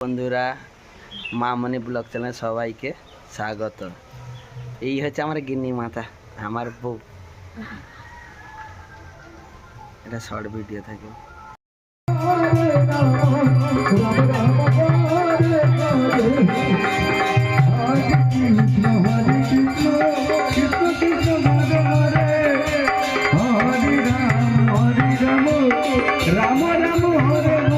বন্ধুরা মামনি blog channel সবাইকে স্বাগত এই হচ্ছে আমার গিন্নি মাতা আমার বউ এটা শর্ট ভিডিও থাকে রাম রাম হরে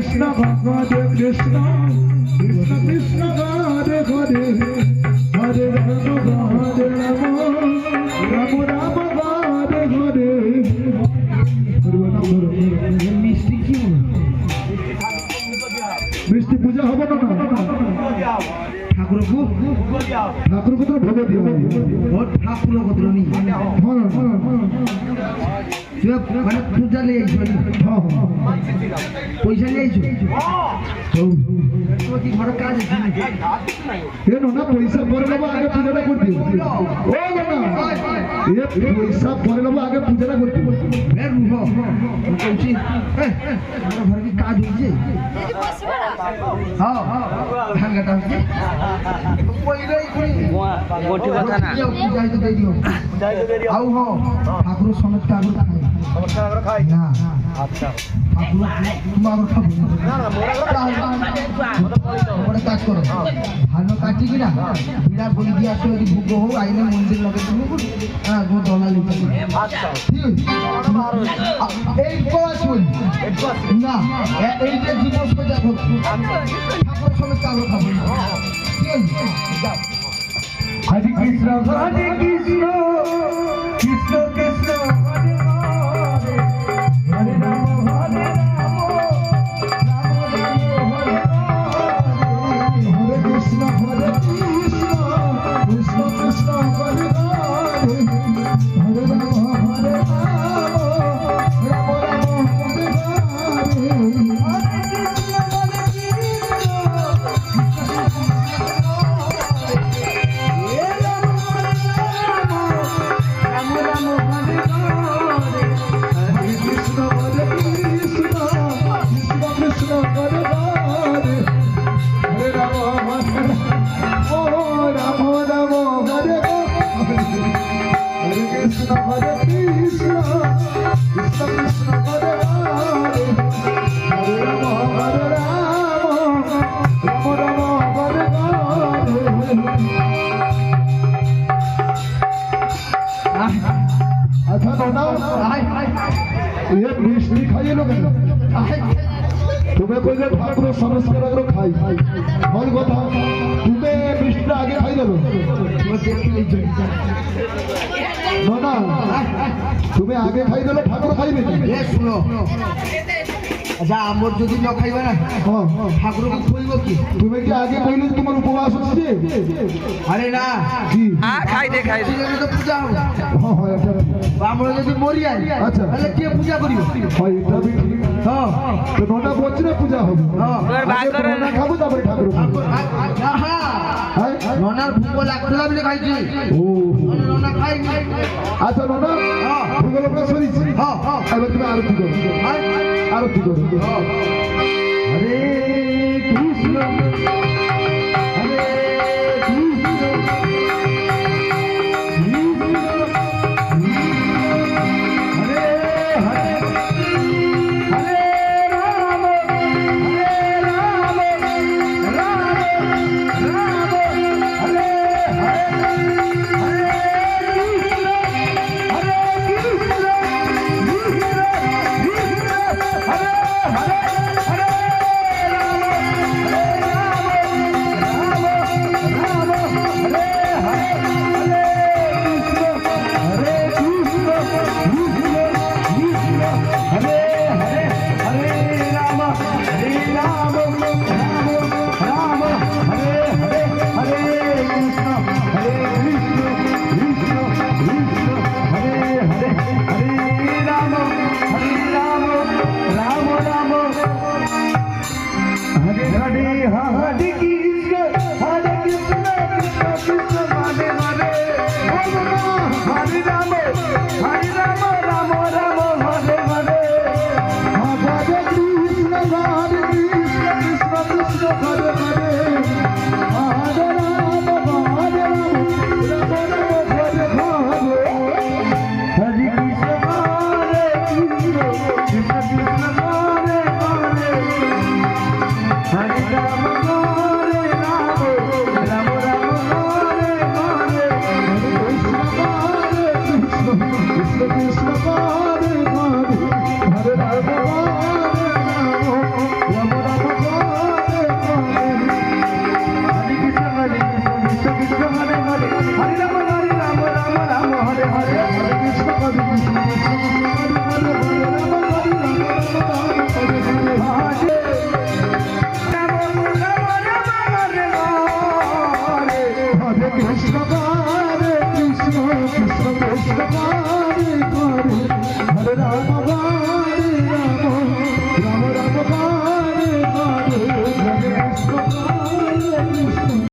কৃষ্ণ হরে কৃষ্ণ। কৃষ্ণ কৃষ্ণ হরে হরে হরে রাম হরে রাম। রাম রাম হরে হরে মিষ্টি কি মিষ্টি পূজা হবে না ঠাকুরকু ঠাকুরকু তো ভোগ দিও। ঠাকুর কত নি মানে পূজা লিয়ে আইছো পয়সা লিয়ে আইছো কি ঘর কাজ এ না পয়সা পরে নেব আগে পূজাটা করতে। ও না এ পয়সা পরে নেব আগে পূজাটা করতে। এ রুহ কইছি আমার ঘরে কি কাজ হইছে হ্যাঁ ধান কাটা হচ্ছে গোটি কথা না। পূজা হইতে দেই দিও আউ হ ঠাকুর সমেত ঠাকুর খাই না আচ্ছা। ঠাকুর তোমার খাব ওটা কাজ করো। ভালো কাটি কিনা বিড়া বলি দিয়ে আসো যদি ভোগ হোক আইনে মন্দির লগে তুমি হ্যাঁ গো দলা লিখে এই কোয়াস না এ- জীবন সোজা ভক্তি ঠাকুর সমেত চালু খাব হরে কৃষ্ণ হরে কৃষ্ণ। কৃষ্ণ হরে কৃষ্ণ কৃষ্ণ কৃষ্ণ হরে হরে হরে রাম হরে রাম রাম রাম হরে হরে আচ্ছা দাদা আয় আয় ये মিষ্টি খাইয়ে লোক আয় তুমি কইলে ঠাকুর সংস্কার আগ্রহ খাই ভালো কথা তুমি মিষ্টিটা আগে খাই দেবো দেখতে না তুমি আগে খাই দিলে ঠাকুর খাইবে। শুনো। আচ্ছা আমার যদি ন খাইবে না হ্যাঁ, হ্যাঁ। ঠাকুরকে খুলব কি? তুমি কি আগে কইলে তোমার উপবাস হচ্ছে আরে না। আ খাই দে খাই দে। তো পূজা হবে। হ্যাঁ হয় এটা বা আমরা যদি মরি যাই আচ্ছা। তাহলে কে পূজা করিব? হয় এটা ঠিক। হ্যাঁ তো নটা বছরে পূজা হবে। হ্যাঁ ভাগ করে খাব তারপরে ঠাকুর হ্যাঁ? ননার ভূগ লাগলা বলে খাইছি। ও। ননা ননা খাই। আচ্ছা হ্যাঁ। ভূগোল আমরা সরিছি হ্যাঁ হ্যাঁ এবার তুমি আরতি করো। হ্যাঁ। আরতি করো। হ্যাঁ হরে কৃষ্ণ। কৃষ্ণ হরে কৃষ্ণ কৃষ্ণ